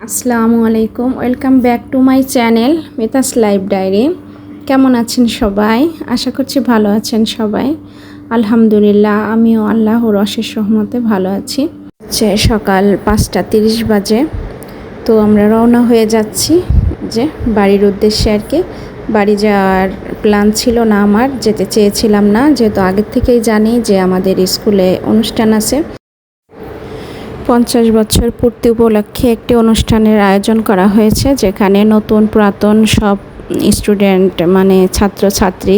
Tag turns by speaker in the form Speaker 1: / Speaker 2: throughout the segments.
Speaker 1: আসসালামু আলাইকুম, welcome back to my channel Mita's live diary. কেমন আছেন সবাই? আশা করছি ভালো আছেন সবাই। আলহামদুলিল্লাহ, আমিও আল্লাহর অশেষ রহমতে ভালো আছি। সকাল পাঁচটা তিরিশ বাজে, তো আমরা রওনা হয়ে যাচ্ছি। যে বাড়ির উদ্দেশ্যে আর কি। বাড়ি যাওয়ার প্ল্যান ছিল না আমার, যেতে চেয়েছিলাম না। যেহেতু আগের থেকেই জানি যে আমাদের স্কুলে অনুষ্ঠান আছে। পঞ্চাশ বছর পূর্তি উপলক্ষে একটি অনুষ্ঠানের আয়োজন করা হয়েছে, যেখানে নতুন, পুরাতন সব স্টুডেন্ট মানে ছাত্রছাত্রী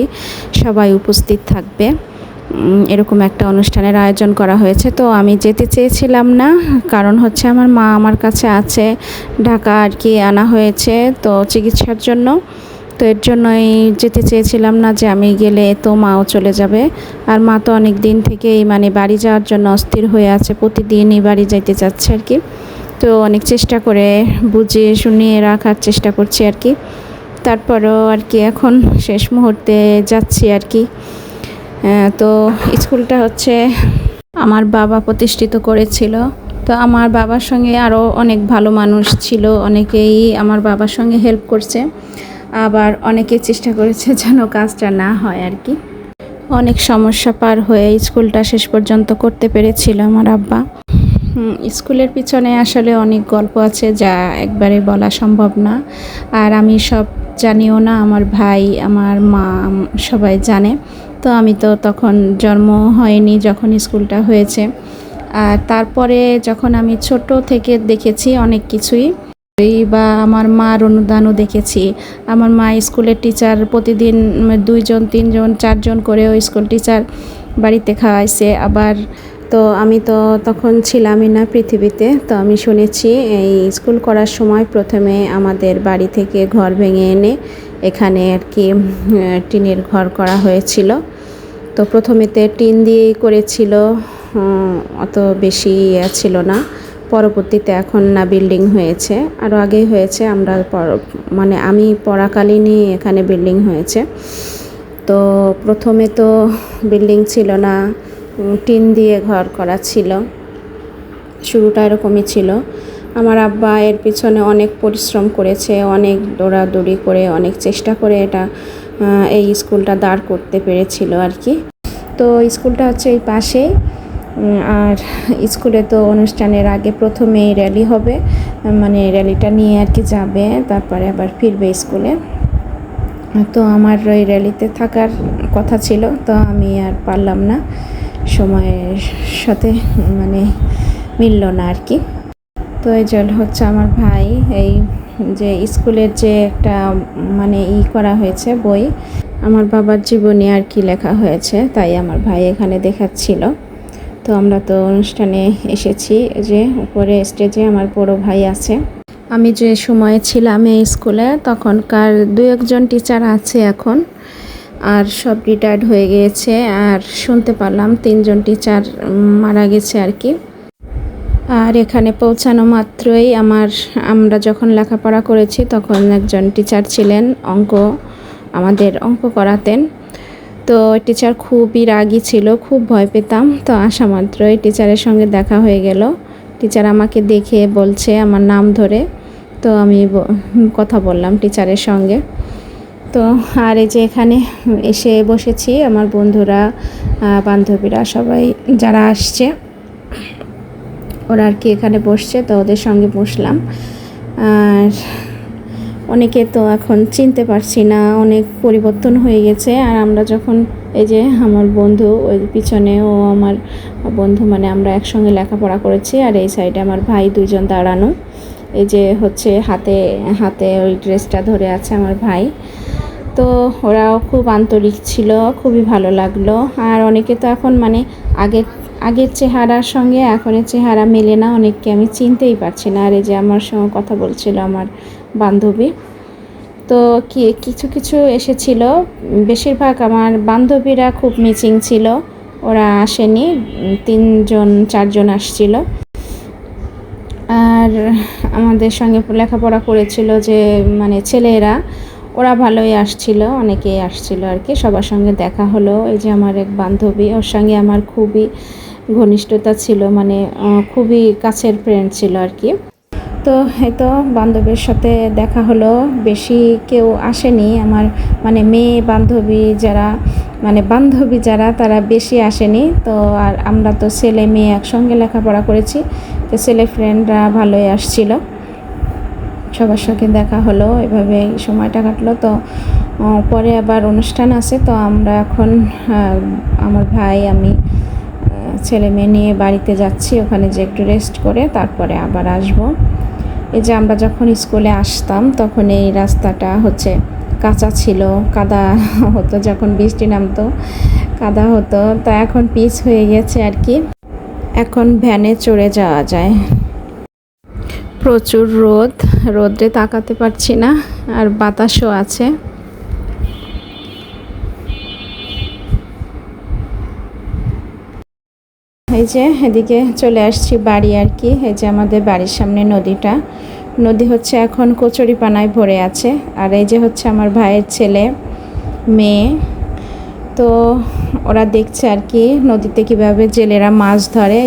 Speaker 1: সবাই উপস্থিত থাকবে। এরকম একটা অনুষ্ঠানের আয়োজন করা হয়েছে। তো আমি যেতে চেয়েছিলাম না, কারণ হচ্ছে আমার মা আমার কাছে আছে, ঢাকা আর কি আনা হয়েছে, তো চিকিৎসার জন্য। তো এর জন্যই যেতে চেয়েছিলাম না যে আমি গেলে তো মাও চলে যাবে। আর মা তো অনেক দিন থেকেই মানে বাড়ি যাওয়ার জন্য অস্থির হয়ে আছে, প্রতিদিনই বাড়ি যাইতে চাচ্ছে আর কি তো অনেক চেষ্টা করে বুঝিয়ে শুনিয়ে রাখার চেষ্টা করছি আর কি তারপরেও আর কি এখন শেষ মুহূর্তে যাচ্ছি আর কি তো স্কুলটা হচ্ছে আমার বাবা প্রতিষ্ঠিত করেছিল। তো আমার বাবার সঙ্গে আরও অনেক ভালো মানুষ ছিল, অনেকেই আমার বাবার সঙ্গে হেল্প করছে। আবার অনেকে চেষ্টা করেছে যেন কাজটা না হয় আর কি। অনেক সমস্যা পার হয়ে স্কুলটা শেষ পর্যন্ত করতে পেরেছিল আমার আব্বা। স্কুলের পিছনে আসলে অনেক গল্প আছে যা একবারে বলা সম্ভব না। আর আমি সব জানিও না, আমার ভাই, আমার মা, সবাই জানে। তো আমি তো তখন জন্ম হয়নি যখন স্কুলটা হয়েছে। আর তারপরে যখন আমি ছোট থেকে দেখেছি অনেক কিছুই বা আমার মার অনুদানও দেখেছি। আমার মা স্কুলের টিচার প্রতিদিন দুইজন, তিনজন, চারজন করেও স্কুল টিচার বাড়িতে খাওয়াইছে। আবার তো আমি তো তখন ছিলামই না পৃথিবীতে, তো আমি শুনেছি এই স্কুল করার সময় প্রথমে আমাদের বাড়ি থেকে ঘর ভেঙে এনে এখানে আর কি টিনের ঘর করা হয়েছিল। তো প্রথমেতে টিন দিয়েই করেছিল অত বেশি ইয়ে ছিল না। পরবর্তীতে এখন না বিল্ডিং হয়েছে। আরও আগেই হয়েছে, আমরা মানে আমি পড়াকালীনই এখানে বিল্ডিং হয়েছে। তো প্রথমে তো বিল্ডিং ছিল না টিন দিয়ে ঘর করা ছিল। শুরুটা এরকমই ছিল। আমার আব্বা এর পিছনে অনেক পরিশ্রম করেছে, অনেক দৌড়াদৌড়ি করে, অনেক চেষ্টা করে এটা এই স্কুলটা দাঁড় করতে পেরেছিল আর কি। তো স্কুলটা হচ্ছে এই পাশেই আর স্কুলে তো অনুষ্ঠানের আগে প্রথমেই র্যালি হবে মানে র্যালিটা নিয়ে আর কি যাবে, তারপরে আবার ফিরবে স্কুলে। তো আমার ওই র্যালিতে থাকার কথা ছিল, তো আমি আর পারলাম না। সময়ের সাথে মানে মিলল না আর কি। তো এই জল হচ্ছে আমার ভাই, এই যে স্কুলের যে একটা মানে ই করা হয়েছে, বই, আমার বাবার জীবনী আর কি লেখা হয়েছে, তাই আমার ভাই এখানে দেখাচ্ছিল। তো আমরা তো অনুষ্ঠানে এসেছি যে উপরে স্টেজে আমার বড় ভাই আছে। আমি যে সময়ে ছিলাম এই স্কুলে, তখনকার দু একজন টিচার আছে এখন। আর সব রিটায়ার্ড হয়ে গিয়েছে আর শুনতে পারলাম তিনজন টিচার মারা গেছে আর কি। আর এখানে পৌঁছানো মাত্রই আমার, আমরা যখন লেখাপড়া করেছি তখন একজন টিচার ছিলেন অঙ্ক, আমাদের অঙ্ক করাতেন। তো টিচার খুবই রাগী ছিল, খুব ভয় পেতাম। তো আসা মাত্রই টিচারের সঙ্গে দেখা হয়ে গেল। টিচার আমাকে দেখে বলছে আমার নাম ধরে। তো আমি কথা বললাম টিচারের সঙ্গে। তো আর এই যে এখানে এসে বসেছি আমার বন্ধুরা বান্ধবীরা সবাই যারা আসছে, ওরা আর কি এখানে বসছে, তো ওদের সঙ্গে বসলাম। আর অনেকে তো এখন চিনতে পারছি না, অনেক পরিবর্তন হয়ে গেছে। আর আমরা যখন এই যে আমার বন্ধু, ওই পিছনে ও আমার বন্ধু মানে আমরা একসঙ্গে লেখাপড়া করেছি, আর এই সাইডে আমার ভাই দুজন দাঁড়ানো। এই যে হচ্ছে হাতে হাতে ওই ড্রেসটা ধরে আছে আমার ভাই। তো ওরাও খুব আন্তরিক ছিল, খুবই ভালো লাগল। আর অনেকে তো এখন মানে আগের আগের চেহারার সঙ্গে এখনের চেহারা মেলে না, অনেককে আমি চিনতেই পারছি না। আর এই যে আমার সঙ্গে কথা বলছিল আমার বান্ধবী, তো কি, কিছু কিছু এসেছিল। বেশিরভাগ আমার বান্ধবীরা খুব মিচিং ছিল, ওরা আসেনি, তিনজন, চারজন আসছিল। আর আমাদের সঙ্গে লেখাপড়া করেছিল যে মানে ছেলেরা ওরা ভালোই আসছিল, অনেকেই আসছিল আর কি। সবার সঙ্গে দেখা হলো। এই যে আমার এক বান্ধবী, ওর সঙ্গে আমার খুবই ঘনিষ্ঠতা ছিল মানে খুবই কাছের ফ্রেন্ড ছিল আর কি। তো এই তো বান্ধবীর সাথে দেখা হলো। বেশি কেউ আসেনি। আমার মানে মেয়ে, বান্ধবী যারা মানে বান্ধবী যারা, তারা বেশি আসেনি। তো আর আমরা তো ছেলে, মেয়ে একসঙ্গে লেখাপড়া করেছি। তো ছেলে ফ্রেন্ডরা ভালোই আসছিল। সবার সঙ্গে দেখা হলো এভাবে সময়টা কাটলো। তো পরে আবার অনুষ্ঠান আছে, তো আমরা এখন আমার ভাই, আমি ছেলে মেয়ে নিয়ে বাড়িতে যাচ্ছি, ওখানে যে একটু রেস্ট করে তারপরে আবার আসব। এই যে আমরা যখন স্কুলে আসতাম, তখন এই রাস্তাটা হচ্ছে কাঁচা ছিল, কাদা হতো যখন বৃষ্টি নামতো, কাদা হতো। তো এখন পিচ হয়ে গেছে আর কি। এখন ভ্যানে চড়ে যাওয়া যায়। প্রচুর রোদ। রোদ্রে তাকাতে পারছি না, আর বাতাসও আছে। এই যে, এদিকে চলে আসছি বাড়ি আর কি, এই যে আমাদের বাড়ির সামনে নদীটা। নদী হচ্ছে এখন কচুরি পানায় ভরে আছে, আর এই যে হচ্ছে আমার ভাইয়ের ছেলে, মেয়ে। তো ওরা দেখছে আর কি নদীতে কীভাবে জেলেরা মাছ ধরে।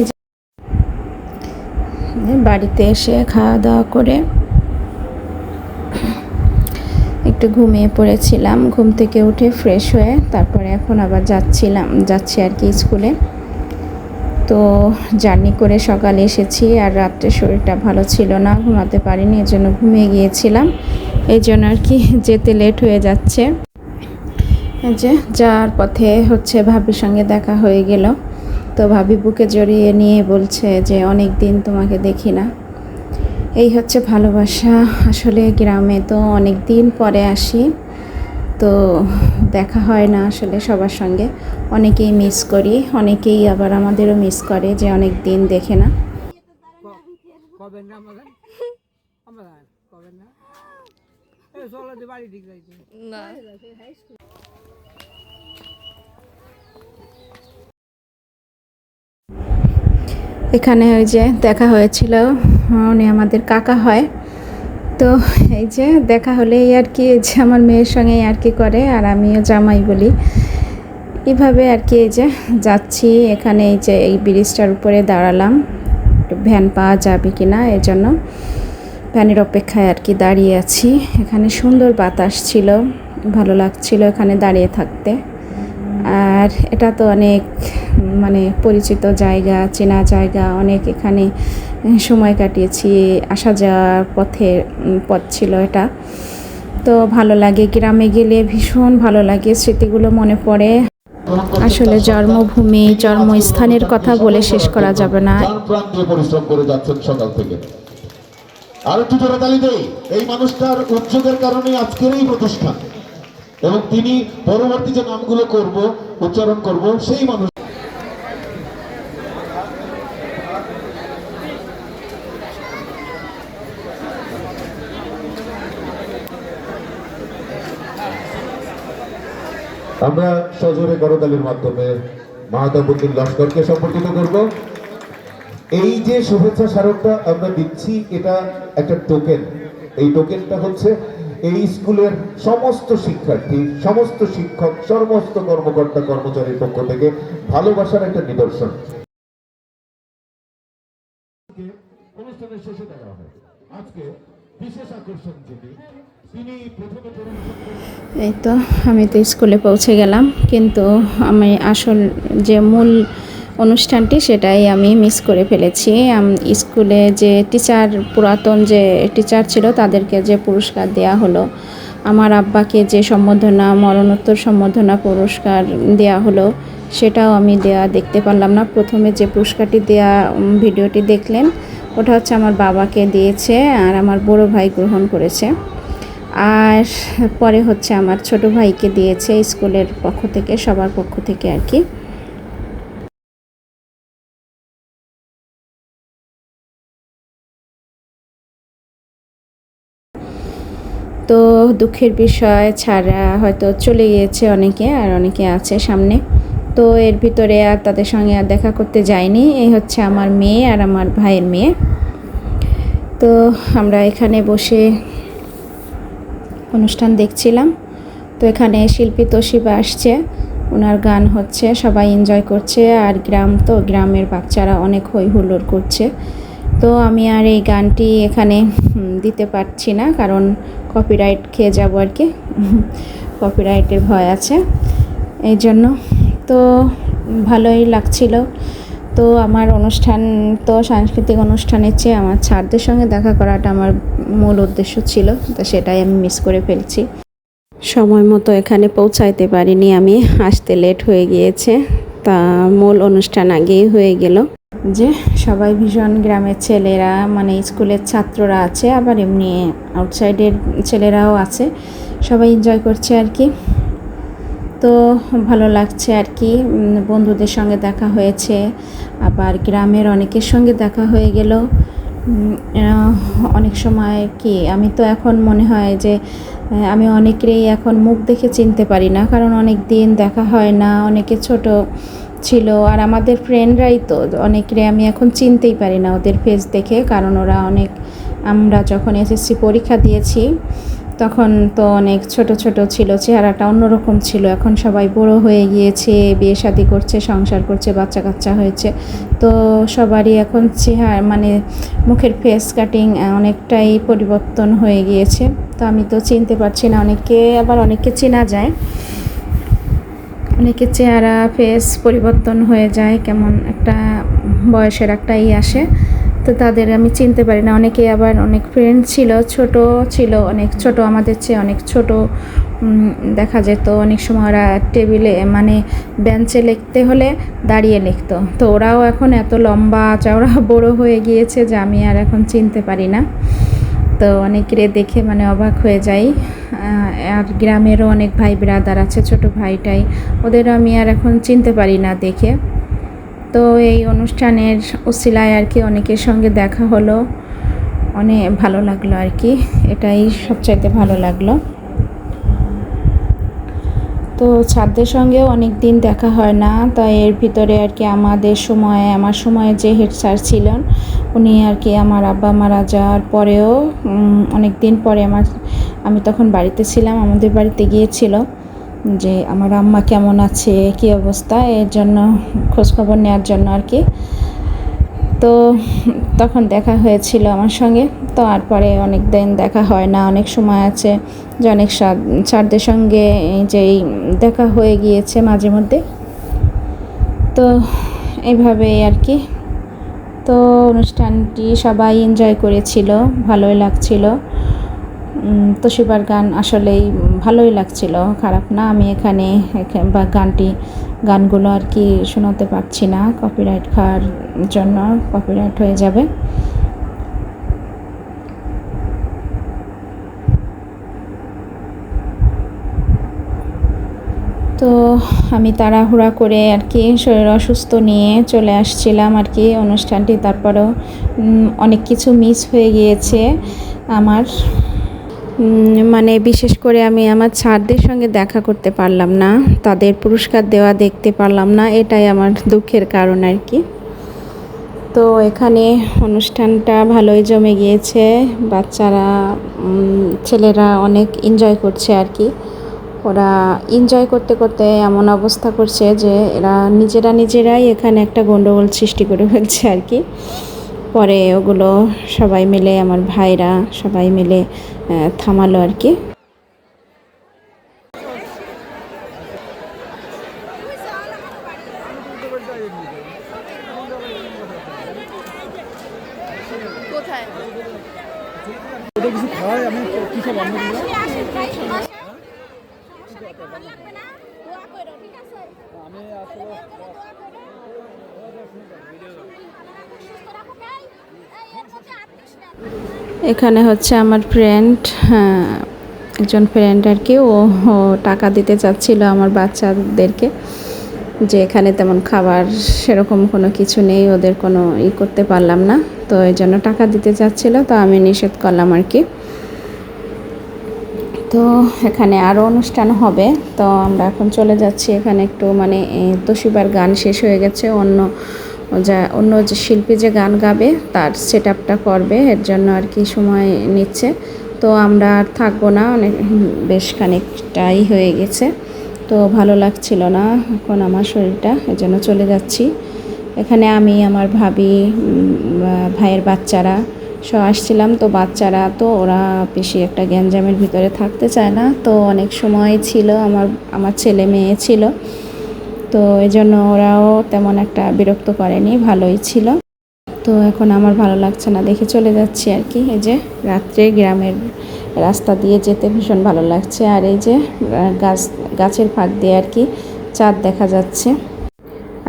Speaker 1: বাড়িতে এসে খাওয়া দাওয়া করে একটু ঘুমিয়ে পড়েছিলাম, ঘুম থেকে উঠে ফ্রেশ হয়ে তারপরে এখন আবার যাচ্ছিলাম, যাচ্ছি আর কি স্কুলে। তো জার্নি করে সকালে এসেছি আর রাত্রে শরীরটা ভালো ছিল না, ঘুমাতে পারিনি এই জন্য ঘুমিয়ে গিয়েছিলাম। এই জন্য আর কি যেতে লেট হয়ে যাচ্ছে। যে যাওয়ার পথে হচ্ছে ভাবির সঙ্গে দেখা হয়ে গেল। তো ভাবি বুকে জড়িয়ে নিয়ে বলছে যে অনেক দিন তোমাকে দেখি না। এই হচ্ছে ভালোবাসা। আসলে গ্রামে তো অনেক দিন পরে আসি তো দেখা হয় না আসলে সবার সঙ্গে। অনেকেই মিস করি অনেকেই আবার আমাদেরও মিস করে যে অনেক দিন দেখে না।
Speaker 2: না
Speaker 1: এখানে ওই যে দেখা হয়েছিল উনি আমাদের কাকা হয়। তো এই যে দেখা হলেই আর কি, এই যে আমার মেয়ের সঙ্গে আর কি করে, আর আমিও জামাই বলি। এভাবে আর কি এই যে যাচ্ছি, এখানে এই যে এই ব্রিজটার উপরে দাঁড়ালাম। ভ্যান পাওয়া যাবে কি না এই জন্য ভ্যানের অপেক্ষায় আর কি দাঁড়িয়ে আছি। এখানে সুন্দর বাতাস ছিল, ভালো লাগছিল এখানে দাঁড়িয়ে থাকতে। আর এটা তো অনেক মানে পরিচিত জায়গা, চেনা জায়গা, অনেক এখানে সময় কাটিয়েছি, আসা যাওয়ার পথে পথ ছিল এটা। তো ভালো লাগে গ্রামে গেলে, ভীষণ ভালো লাগে, স্মৃতিগুলো মনে পড়ে। আসলে জন্মভূমি, জন্মস্থানের কথা বলে শেষ করা যাবে না।
Speaker 3: আর একটু জোরে তালি দেই, এই মানুষটার উদ্যোগের কারণে আজকের এই প্রতিষ্ঠান। এবং তিনি পরবর্তী যে নামগুলো করব, উচ্চারণ করব, সেই মানুষ আমরা সজোরে করতালির মাধ্যমে মাহাতাবুদ্দিন লস্করকে সম্পর্কিত করব। এই যে শুভেচ্ছা স্মারকটা আমরা দিচ্ছি, এটা একটা টোকেন এই টোকেনটা হচ্ছে এই স্কুলের সমস্ত শিক্ষার্থী, সমস্ত শিক্ষক, সমস্ত কর্মকর্তা, কর্মচারীর পক্ষ থেকে ভালোবাসার একটা নিদর্শন।
Speaker 1: এই তো, আমি তো স্কুলে পৌঁছে গেলাম, কিন্তু আমি আসল যে মূল অনুষ্ঠানটি সেটাই আমি মিস করে ফেলেছি। স্কুলে যে টিচার পুরাতন যে টিচার ছিল, তাদেরকে যে পুরস্কার দেয়া হলো, আমার আব্বাকে যে সম্বর্ধনা, মরণোত্তর সম্বর্ধনা পুরস্কার দেয়া হলো, সেটাও আমি দেয়া দেখতে পারলাম না। প্রথমে যে পুরস্কারটি দেয়া ভিডিওটি দেখলেন, ওটা হচ্ছে আমার বাবাকে দিয়েছে আর আমার বড় ভাই গ্রহণ করেছে। আর পরে হচ্ছে আমার ছোট ভাইকে দিয়েছে স্কুলের পক্ষ থেকে, সবার পক্ষ থেকে আর কি। তো দুঃখের বিষয় ছাড়া হয়তো চলে গিয়েছে অনেকে আর অনেকে আছে সামনে। তো এর ভিতরে আর তাদের সঙ্গে আর দেখা করতে যাইনি। এই হচ্ছে আমার মেয়ে আর আমার ভাইয়ের মেয়ে। তো আমরা এখানে বসে অনুষ্ঠান দেখছিলাম। তো এখানে শিল্পী তোশিবা আসছে। ওনার গান হচ্ছে, সবাই এনজয় করছে। আর গ্রাম তো, গ্রামের বাচ্চারা অনেক হই হুল্লোড় করছে। তো আমি আর এই গানটি এখানে দিতে পারছি না, কারণ কপিরাইট খেয়ে যাব আর কি। কপিরাইটের ভয় আছে। এই জন্য তো ভালোই লাগছিল। তো আমার অনুষ্ঠান, তো সাংস্কৃতিক অনুষ্ঠানের চেয়ে আমার ছাড়দের সঙ্গে দেখা করাটা আমার মূল উদ্দেশ্য ছিল, তো সেটাই আমি মিস করে ফেলছি। সময় মতো এখানে পৌঁছাইতে পারিনি আমি, আসতে লেট হয়ে গিয়েছে, তা মূল অনুষ্ঠান আগেই হয়ে গেল। যে সবাই ভীষণ গ্রামের ছেলেরা মানে স্কুলের ছাত্ররা আছে, আবার এমনি আউটসাইডের ছেলেরাও আছে। সবাই এনজয় করছে আর কি। তো ভালো লাগছে আর কি। বন্ধুদের সঙ্গে দেখা হয়েছে, আবার গ্রামের অনেকের সঙ্গে দেখা হয়ে গেল। অনেক সময় কি, আমি তো এখন মনে হয় যে আমি অনেকেরই এখন মুখ দেখে চিনতে পারি না, কারণ অনেক দিন দেখা হয় না, অনেকে ছোট ছিল আর আমাদের ফ্রেন্ডরাই তো অনেকরে আমি এখন চিনতেই পারি না ওদের ফেস দেখে, কারণ ওরা অনেক, আমরা যখন এসএসসি পরীক্ষা দিয়েছি, তখন তো অনেক ছোট ছোট ছিল, চেহারাটা অন্যরকম ছিল। এখন সবাই বড় হয়ে গিয়েছে, বিয়ে শাদি করছে, সংসার করছে, বাচ্চা কাচ্চা হয়েছে। তো সবারই এখন চেহারা মানে মুখের ফেস কাটিং অনেকটাই পরিবর্তন হয়ে গিয়েছে। তো আমি তো চিনতে পারছি না, অনেকে আবার অনেককে চেনা যায়। অনেকের চেহারা ফেস পরিবর্তন হয়ে যায়, কেমন একটা বয়সের একটা ই আসে। তো তাদের আমি চিনতে পারি না। অনেকে আবার অনেক ফ্রেন্ড ছিল, ছোট ছিল, অনেক ছোট আমাদের চেয়ে অনেক ছোট। দেখা যেত অনেক সময় ওরা টেবিলে মানে বেঞ্চে লিখতে হলে দাঁড়িয়ে লিখতো। তো ওরাও এখন এত লম্বা চওড়া বড় হয়ে গিয়েছে যে আমি আর এখন চিনতে পারি না। তো অনেকেরে দেখে মানে অবাক হয়ে যাই। আর গ্রামেরও অনেক ভাই ব্রাদার আছে, ছোট ভাইটাই। ওদের আমি আর এখন চিনতে পারি না দেখে। তো এই অনুষ্ঠানের উসিলায় আর কি অনেকের সঙ্গে দেখা হলো। অনেক ভালো লাগল আর কি। এটাই সবচাইতে ভালো লাগল। তো ছাত্রদের সঙ্গেও অনেক দিন দেখা হয় না। তো এর ভিতরে আর কি আমাদের সময়ে, আমার সময়ে যে হেড স্যার ছিলেন, উনি আর কি আমার আব্বা মারা যাওয়ার পরেও অনেক দিন পরে আমার, আমি তখন বাড়িতে ছিলাম, আমাদের বাড়িতে গিয়েছিল যে আমার আম্মা কেমন আছে, কী অবস্থা, এর জন্য খোঁজখবর নেওয়ার জন্য আর কি। তো তখন দেখা হয়েছিল আমার সঙ্গে। তো আর পরে অনেক দিন দেখা হয় না, অনেক সময় আছে। যে অনেক স্যারদের সঙ্গে যেই দেখা হয়ে গিয়েছে মাঝে মধ্যে। তো এইভাবেই আর কি। তো অনুষ্ঠানটি সবাই এনজয় করেছিল, ভালোই লাগছিল। তোশিবার গান আসলেই ভালোই লাগছিল, খারাপ না আমি এখানে, এখা- বা গানটি গানগুলো আর কি শোনাতে পারছি না। কপিরাইট খাওয়ার জন্য কপিরাইট হয়ে যাবে। তো আমি তাড়াহুড়া করে আর কি শরীর অসুস্থ নিয়ে চলে আসছিলাম আর কি অনুষ্ঠানটি। তারপরেও অনেক কিছু মিস হয়ে গিয়েছে আমার। মানে বিশেষ করে আমি আমার ছাড়দের সঙ্গে দেখা করতে পারলাম না, তাদের পুরস্কার দেওয়া দেখতে পারলাম না, এটাই আমার দুঃখের কারণ আর কি। তো এখানে অনুষ্ঠানটা ভালোই জমে গিয়েছে, বাচ্চারা ছেলেরা অনেক এনজয় করছে আর কি। ওরা এনজয় করতে করতে এমন অবস্থা করছে যে এরা নিজেরা নিজেরাই এখানে একটা গণ্ডগোল সৃষ্টি করে ফেলছে আর কি। পরে ওগুলো সবাই মিলে, আমার ভাইরা সবাই মিলে থামালো আর কি।
Speaker 2: আমি আসলে
Speaker 1: এখানে হচ্ছে আমার ফ্রেন্ড হ্যাঁ একজন ফ্রেন্ড আর কি। ও টাকা দিতে চাচ্ছিল আমার বাচ্চাদেরকে যে এখানে তেমন খাবার সেরকম কোনো কিছু নেই ওদের কোনো ই করতে পারলাম না। তো এই জন্য টাকা দিতে চাচ্ছিল তো আমি নিষেধ করলাম আর কি। তো এখানে আরও অনুষ্ঠান হবে তো আমরা এখন চলে যাচ্ছি। এখানে একটু মানে এ, গান শেষ হয়ে গেছে অন্য যা, অন্য যে শিল্পী যে গান গাবে, তার সেট আপটা করবে, এর জন্য আর কি সময় নিচ্ছে। তো আমরা আর থাকব না, অনেক বেশ খানিকটাই হয়ে গেছে। তো ভালো লাগছিল না এখন আমার শরীরটা এর জন্য চলে যাচ্ছি। এখানে আমি, আমার ভাবি ভাইয়ের বাচ্চারা, সব আসছিলাম। তো বাচ্চারা, তো ওরা বেশি একটা গ্যাঞ্জামের ভিতরে থাকতে চায় না। তো অনেক সময় ছিল, আমার আমার ছেলে মেয়ে ছিল। তো এই জন্য ওরাও তেমন একটা বিরক্ত করেনি, ভালোই ছিল। তো এখন আমার ভালো লাগছে না, দেখে চলে যাচ্ছি আর কি। এই যে রাত্রে গ্রামের রাস্তা দিয়ে যেতে ভীষণ ভালো লাগছে। আর এই যে গাছ, গাছের ফাঁক দিয়ে আর কি চাঁদ দেখা যাচ্ছে।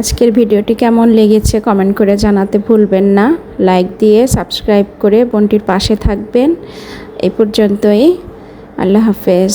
Speaker 1: আজকের ভিডিওটি কেমন লেগেছে কমেন্ট করে জানাতে ভুলবেন না। লাইক দিয়ে সাবস্ক্রাইব করে বোনটির পাশে থাকবেন। এই পর্যন্তই। আল্লাহ হাফেজ।